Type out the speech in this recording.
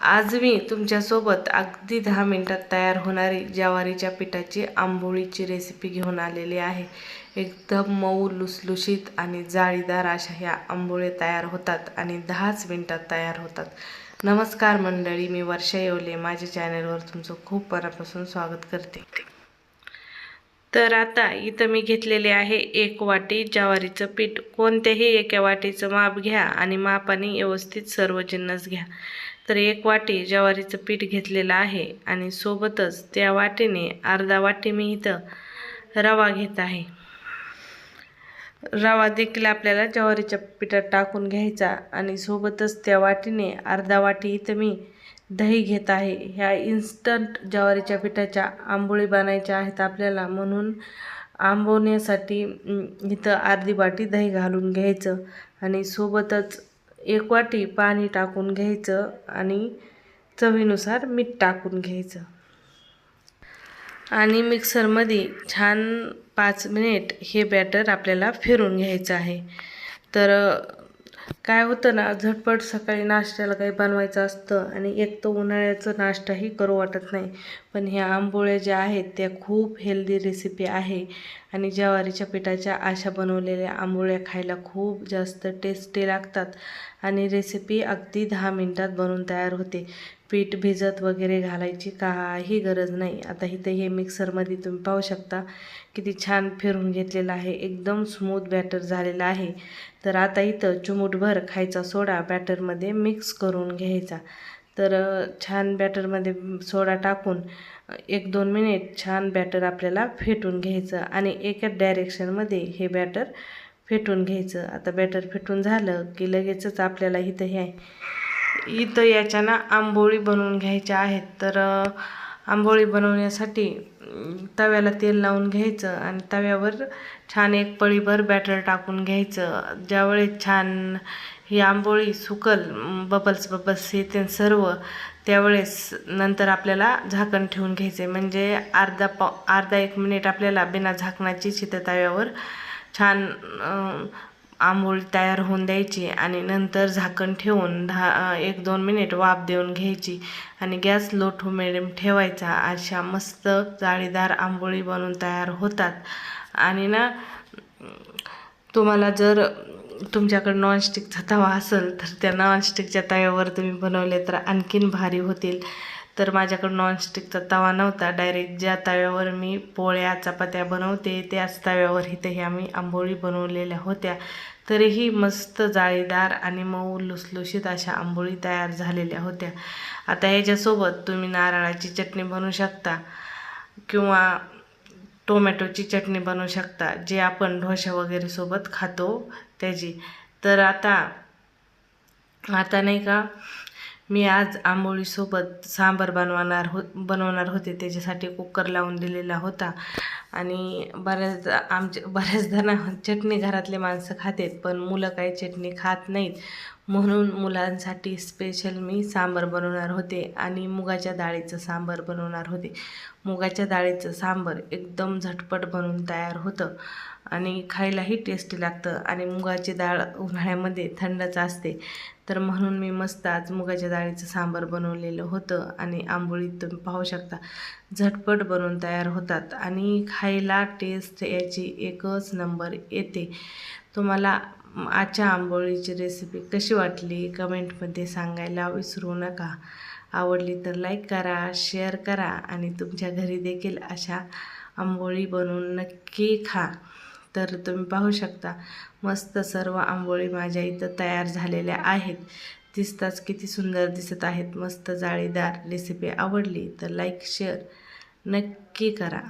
आज मी तुमच्यासोबत अगदी दहा मिनटात तयार होणारी ज्वारीच्या पिठाची आंबोळीची रेसिपी घेऊन आलेली आहे. एकदम मऊ लुसलुशीत आणि जाळीदार अशा ह्या आंबोळे तयार होतात आणि दहाच मिनिटात तयार होतात. नमस्कार मंडळी मी वर्षा येवले. माझ्या चॅनलवर तुमचं खूप मनापासून स्वागत करते. तर आता इथं मी घेतलेले आहे एक वाटी ज्वारीचं पीठ. कोणत्याही एका वाटीचं माप घ्या आणि मापाने व्यवस्थित सर्व जिन्नस घ्या. तर एक वाटी ज्वारीचं पीठ घेतलेलं आहे आणि सोबतच त्या वाटीने अर्धा वाटी मी इथं रवा घेत आहे. रवा देखील आपल्याला ज्वारीच्या पिठात टाकून घ्यायचा आणि सोबतच त्या वाटीने अर्धा वाटी इथं मी दही घेत आहे. ह्या इन्स्टंट ज्वारीच्या पिठाच्या आंबोळी बनायच्या आहेत आपल्याला म्हणून आंबवण्यासाठी इथं अर्धी वाटी दही घालून घ्यायचं आणि सोबतच एक वाटी पाणी टाकून घ्यायचं आणि चवीनुसार मीठ टाकून घ्यायचं. आणि मिक्सरमध्ये छान पाच मिनिट हे बॅटर आपल्याला फिरून घ्यायचं आहे. तर काय होतं ना झटपट सकाळी नाश्त्याला काही बनवायचं असतं आणि एक तर उन्हाळ्याचं नाश्ताही करू वाटत नाही. पण ह्या आंबोळ्या ज्या आहेत त्या खूप हेल्दी रेसिपी आहे. आणि ज्वारीच्या पिठाच्या अशा बनवलेल्या आंबोळ्या खायला खूप जास्त टेस्टी लागतात. आणि रेसिपी अगदी दहा मिनटात बनवून तयार होते. पीठ भिजत वगैरे घालायची काही गरज नाही. आता इथं हे मिक्सरमध्ये तुम्ही पाहू शकता किती छान फिरून घेतलेलं आहे. एकदम स्मूथ बॅटर झालेलं आहे. तर आता इथं चुमूटभर खायचा सोडा बॅटरमध्ये मिक्स करून घ्यायचा. तर छान बॅटरमध्ये सोडा टाकून एक दोन मिनिट छान बॅटर आपल्याला फेटून घ्यायचं आणि एकाच डायरेक्शनमध्ये हे बॅटर फेटून घ्यायचं. आता बॅटर फेटून झालं की लगेचच आपल्याला इथं हे इथं याच्यानं आंबोळी बनवून घ्यायच्या आहेत. तर आंबोळी बनवण्यासाठी तव्याला तेल लावून घ्यायचं आणि तव्यावर छान एक पळीभर बॅटर टाकून घ्यायचं. ज्यावेळेस छान ही आंबोळी सुकल बबल्स बबल्स येते सर्व त्यावेळेस नंतर आपल्याला झाकण ठेवून घ्यायचे म्हणजे अर्धा पा अर्धा एक मिनिट आपल्याला बिना झाकणाची चितं तव्यावर छान आंबोळी तयार होऊन द्यायची आणि नंतर झाकण ठेवून दहा एक दोन मिनिट वाफ देऊन घ्यायची आणि गॅस लो टू मिडियम ठेवायचा. अशा मस्त जाळीदार आंबोळी बनवून तयार होतात. आणि ना तुम्हाला जर तुमच्याकडे नॉनस्टिकचा तवा असेल तर त्या नॉनस्टिकच्या तव्यावर तुम्ही बनवले तर आणखीन भारी होतील. तर माझ्याकडं नॉनस्टिकचा तवा नव्हता. डायरेक्ट ज्या तव्यावर मी पोळ्या चपात्या बनवते त्याच तव्यावर इथे आम्ही मी आंबोळी बनवलेल्या होत्या. तरीही मस्त जाळीदार आणि मऊ लुसलुशीत अशा आंबोळी तयार झालेल्या होत्या. आता ह्याच्यासोबत तुम्ही नारळाची चटणी बनवू शकता किंवा टोमॅटोची चटणी बनवू शकता जे आपण ढोशा वगैरे सोबत खातो त्याची. तर आता आता नाही का मी आज आंबोळीसोबत सांबार बनवणार हो बनवणार होते. त्याच्यासाठी कुकर लावून दिलेला होता. आणि बऱ्याचदा आमच्या बऱ्याचदा ना चटणी घरातले माणसं खातात पण मुलं काही चटणी खात नाहीत. म्हणून मुलांसाठी स्पेशल मी सांबार बनवणार होते आणि मुगाच्या डाळीचं सांबार बनवणार होते. मुगाच्या डाळीचं सांबार एकदम झटपट बनवून तयार होतं आणि खायलाही टेस्टी लागतं आणि मुगाची डाळ उन्हाळ्यामध्ये थंडच असते. तर म्हणून मी मस्त आज मुगाच्या डाळीचं सांबार बनवलेलं होतं आणि आंबोळी तुम्ही पाहू शकता. झटपट बनवून तयार होतात आणि खायला टेस्ट याची एकच नंबर येते. तुम्हाला आजच्या आंबोळीची रेसिपी कशी वाटली? कमेंटमध्ये सांगायला विसरू नका. आवडली तर लाईक करा शेअर करा आणि तुमच्या घरी देखील अशा आंबोळी बनवून नक्की खा. तर तुम्ही पाहू शकता मस्त सर्व आंबोळी माझ्या इथं तयार झालेल्या आहेत. दिसताच किती सुंदर दिसत आहेत. मस्त जाळीदार रेसिपी आवडली तर लाईक शेअर नक्की करा.